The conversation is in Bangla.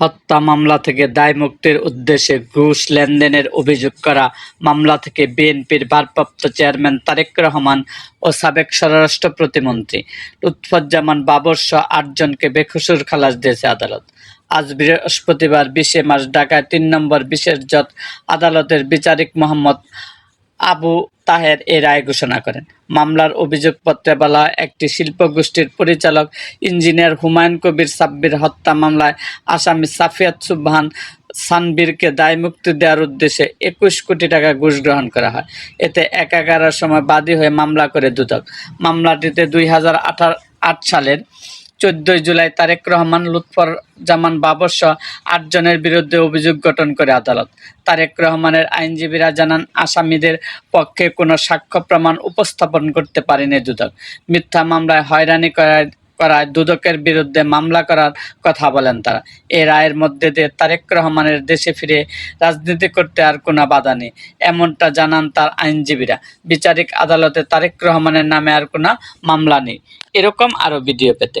হত্যা মামলা থেকে দায়মুক্তির উদ্দেশ্যে ঘুষ লেনদেনের অভিযোগ করা মামলা থেকে বিএনপির ভারপ্রাপ্ত চেয়ারম্যান তারেক রহমান ও সাবেক স্বরাষ্ট্র প্রতিমন্ত্রী লুৎফুজ্জামান বাবরসহ আটজনকে বেকসুর খালাস দিয়েছে আদালত। আজ বৃহস্পতিবার বিশে মার্চ ঢাকায় তিন নম্বর বিশেষ জজ আদালতের বিচারিক মোহাম্মদ আবু তাহের এ রায় ঘোষণা করেন। মামলার অভিযোগপত্রে বলা একটি শিল্পগোষ্ঠীর পরিচালক ইঞ্জিনিয়ার হুমায়ুন কবির সাব্বির হত্যা মামলায় আসামি সাফিয়াত সুবহান সানবীরকে দায়মুক্তি দেওয়ার উদ্দেশ্যে একুশ কোটি টাকা ঘুষ গ্রহণ করা হয়। এতে একাগারের সময় বাদী হয়ে মামলা করে দুদক। মামলাটিতে দুই হাজার আট সালের চোদ্দই জুলাই তারেক রহমান, লুৎফর জামান বাবর সহ আটজনের বিরুদ্ধে অভিযোগ গঠন করে আদালত। তারেক রহমানের আইনজীবীরা জানান, আসামিদের পক্ষে কোনো সাক্ষ্য প্রমাণ উপস্থাপন করতে পারেনি দুদক। মিথ্যা মামলায় হয়রানি করায় করায় দুদকের বিরুদ্ধে মামলা করার কথা বলেন তারা। এ রায়ের মধ্যে দিয়ে তারেক রহমানের দেশে ফিরে রাজনীতি করতে আর কোনো বাধা নেই, এমনটা জানান তার আইনজীবীরা। বিচারিক আদালতে তারেক রহমানের নামে আর কোনো মামলা নেই। এরকম আরও ভিডিও পেতে।